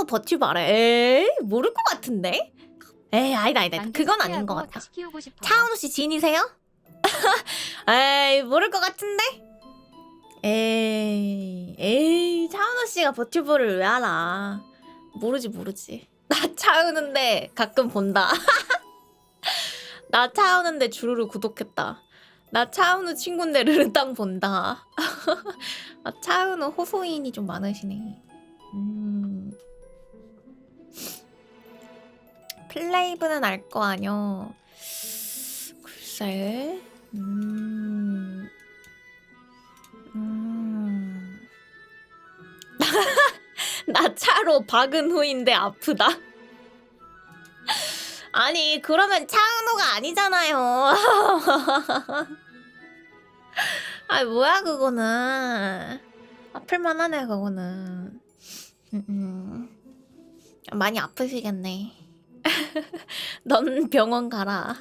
차은우도 버튜버래. 에이 모를 것 같은데? 에이 아니다 아니다 그건 아닌 것 같아. 차은우 씨 지인이세요? 에이 모를 것 같은데? 에이 에이 차은우 씨가 버튜버를 왜 알아? 모르지 모르지. 나 차은우인데 가끔 본다. 나 차은우인데 주루루 구독했다. 나 차은우 친구인데 르르땅 본다. 아, 차은우 호소인이 좀 많으시네. 음. 플레이브는 알 거 아뇨. 글쎄. 음. 음. 나 차로 박은 후인데 아프다. 아니 그러면 차은우가 아니잖아요. 아 뭐야 그거는 아플만 하네 그거는. 음, 음. 많이 아프시겠네. 넌 병원 가라.